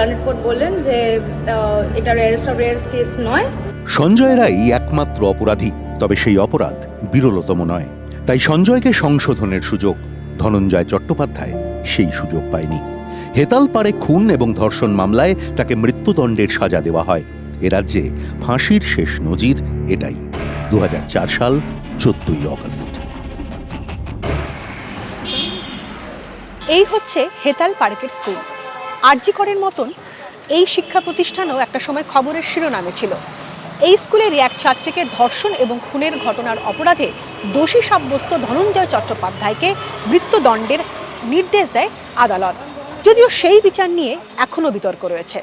Burnett court বললেন যে এটা রেয়ারেস্ট অফ রেয়ার্স কেস নয়। সঞ্জয় রাই একমাত্র অপরাধী তবে সেই অপরাধ বিরলতম নয়। তাই সঞ্জয়কে সংশোধনের সুযোগ ধনঞ্জয় চট্টোপাধ্যায় সেই সুযোগ পায়নি। হেতাল পারে খুন এবং ধর্ষণ মামলায় তাকে মৃত্যুদণ্ডের সাজা দেওয়া হয়। এ রাজ্যে ফাঁসির শেষ নজির এটাই। দু হাজার চার সাল চোদ্দই অগস্ট। এই হচ্ছে হেতাল পার্কের স্কুল। আরজি করের মতন এই শিক্ষা প্রতিষ্ঠানও একটা সময় খবরের শিরোনামে ছিল। এই স্কুলেরই এক ছাত্রীকে ধর্ষণ এবং খুনের ঘটনার অপরাধে দোষী সাব্যস্ত ধনঞ্জয় চট্টোপাধ্যায়কে মৃত্যুদণ্ডের নির্দেশ দেয় আদালত। যদিও সেই বিচার নিয়ে এখনও বিতর্ক রয়েছে।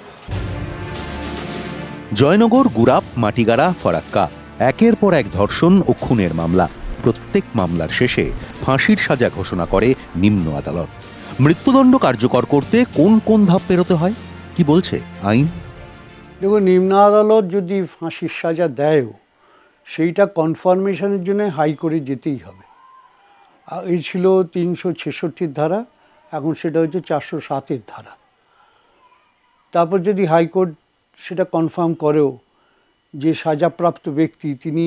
জয়নগর গুরাপ মাটিগাড়া, ফরাক্কা, একের পর এক ধর্ষণ ও খুনের মামলা। প্রত্যেক মামলার শেষে ফাঁসির সাজা ঘোষণা করে নিম্ন আদালত। মৃত্যুদণ্ড কার্যকর করতে কোন কোন ধাপ পেরোতে হয়? কি বলছে আইন? দেখুন, নিম্ন আদালত যদি ফাঁসির সাজা দেয়ও, সেইটা কনফার্মেশনের জন্য হাইকোর্টে যেতেই হবে। এই ছিল তিনশো ছেষট্টির ধারা, এখন সেটা হচ্ছে চারশো সাতের ধারা। তারপর যদি হাইকোর্ট সেটা কনফার্ম করেও যে সাজাপ্রাপ্ত ব্যক্তি, তিনি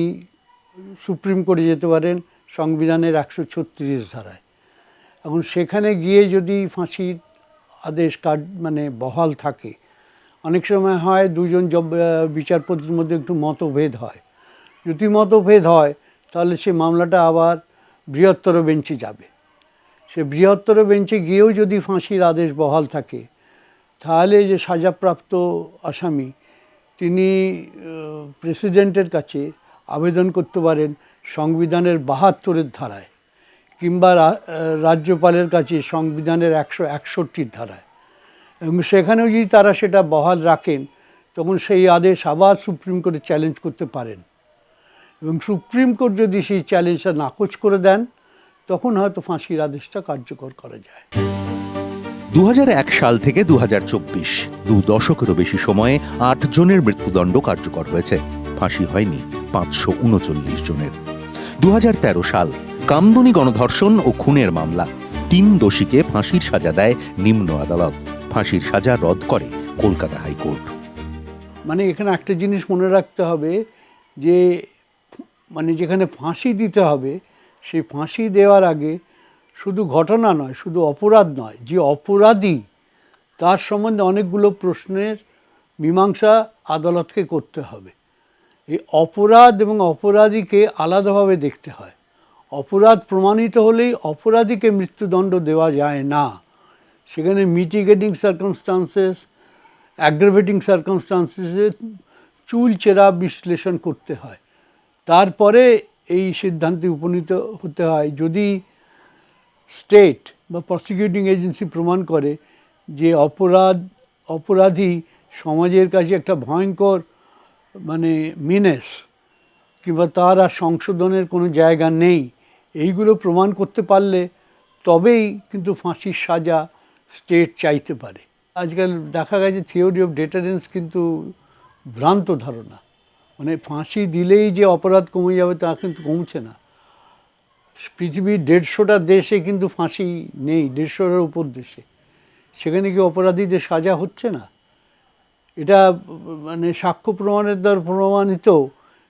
সুপ্রিম কোর্টে যেতে পারেন, সংবিধানের একশো ছত্রিশ ধারায়। এখন সেখানে গিয়ে যদি ফাঁসির আদেশ কার্ড মানে বহাল থাকে, অনেক সময় হয় দুজন বিচারপতির মধ্যে একটু মতভেদ হয়। যদি মতভেদ হয়, তাহলে সে মামলাটা আবার বৃহত্তর বেঞ্চে যাবে। সে বৃহত্তর বেঞ্চে গিয়েও যদি ফাঁসির আদেশ বহাল থাকে, তাহলে যে সাজাপ্রাপ্ত আসামি, তিনি প্রেসিডেন্টের কাছে আবেদন করতে পারেন সংবিধানের বাহাত্তরের ধারায়। কিংবা রাজ্যপালের কাছে সংবিধানের একশো একষট্টির ধারায়। এবং সেখানেও যদি তারা সেটা বহাল রাখেন, তখন সেই আদেশ আবার সুপ্রিম কোর্টে চ্যালেঞ্জ করতে পারেন। এবং সুপ্রিম কোর্ট যদি সেই চ্যালেঞ্জটা নাকচ করে দেন, তখন হয়তো ফাঁসির আদেশটা কার্যকর করা যায়। দু হাজার এক সাল থেকে দু হাজার চব্বিশ, দু দশকেরও বেশি সময়ে আট জনের মৃত্যুদণ্ড কার্যকর হয়েছে। ফাঁসি হয়নি পাঁচশো উনচল্লিশ জনের। দু হাজার তেরো সাল কামদুনি গণধর্ষণ ও খুনের মামলা। তিন দোষীকে ফাঁসির সাজা দেয় নিম্ন আদালত। ফাঁসির সাজা রদ করে কলকাতা হাইকোর্ট। মানে এখানে একটা জিনিস মনে রাখতে হবে যে মানে যেখানে ফাঁসি দিতে হবে, সেই ফাঁসি দেওয়ার আগে শুধু ঘটনা নয়, শুধু অপরাধ নয়, যে অপরাধী, তার সম্বন্ধে অনেকগুলো প্রশ্নের মীমাংসা আদালতকে করতে হবে। এই অপরাধ এবং অপরাধীকে আলাদাভাবে দেখতে হয়। অপরাধ প্রমাণিত হলেই অপরাধীকে মৃত্যুদণ্ড দেওয়া যায় না। সেখানে মিটিগেটিং সার্কামস্টান্সেস অ্যাগ্রাভেটিং সার্কামস্টান্সেসে চুল চেরা বিশ্লেষণ করতে হয়। তারপরে এই সিদ্ধান্তে উপনীত হতে হয়। যদি স্টেট বা প্রসিকিউটিং এজেন্সি প্রমাণ করে যে অপরাধ, অপরাধী সমাজের কাছে একটা ভয়ঙ্কর মানে মিনেস কিংবা তার আর সংশোধনের কোনো জায়গা নেই এইগুলো প্রমাণ করতে পারলে তবেই কিন্তু ফাঁসির সাজা স্টেট চাইতে পারে। আজকাল দেখা গেছে থিওরি অফ ডেটারেন্স কিন্তু ভ্রান্ত ধারণা। মানে ফাঁসি দিলেই যে অপরাধ কমে যাবে তা কিন্তু কমছে না। পৃথিবীর দেড়শোটা দেশে কিন্তু ফাঁসি নেই দেড়শোটার উপর দেশে। সেখানে কি অপরাধীদের সাজা হচ্ছে না? এটা মানে সাক্ষ্য প্রমাণের দ্বারা প্রমাণিত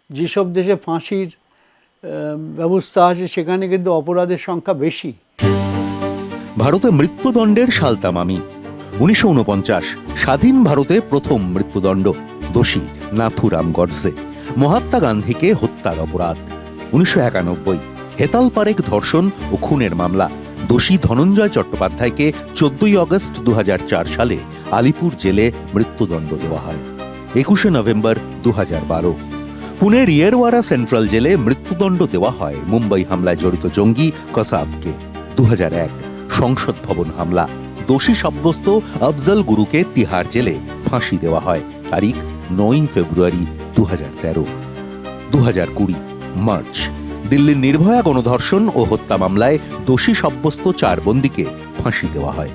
যেসব দেশে ফাঁসির ব্যবস্থা আছে, সেখানে কিন্তু অপরাধের সংখ্যা বেশি। ভারতে মৃত্যুদণ্ডের সালতামামি উনিশশো উনপঞ্চাশ, স্বাধীন ভারতে প্রথম মৃত্যুদণ্ড, দোষী নাথুরাম গডসে। মহাত্মা গান্ধীকে হত্যার অপরাধ। উনিশশো একানব্বই, হেতাল পারেক ধর্ষণ ও খুনের মামলা। দোষী ধনঞ্জয় চট্টোপাধ্যায়কে চোদ্দই আগস্ট দু সালে আলিপুর জেলে মৃত্যুদণ্ড দেওয়া হয়। একুশে নভেম্বর দু হাজার বারো। পুনের ইয়েরওয়ারা সেন্ট্রাল জেলে মৃত্যুদণ্ড দেওয়া হয় মুম্বাই হামলায় জড়িত জঙ্গি কসাবকে। দু হাজার এক, সংসদ ভবন হামলা। দোষী সাব্যস্ত আফজল গুরুকে তিহার জেলে ফাঁসি দেওয়া হয়। তারিখ, নয় ফেব্রুয়ারি দু হাজার তেরো। দু হাজার কুড়ি, মার্চ, দিল্লির নির্ভয়া গণধর্ষণ ও হত্যা মামলায় দোষী সাব্যস্ত চার বন্দীকে ফাঁসি দেওয়া হয়।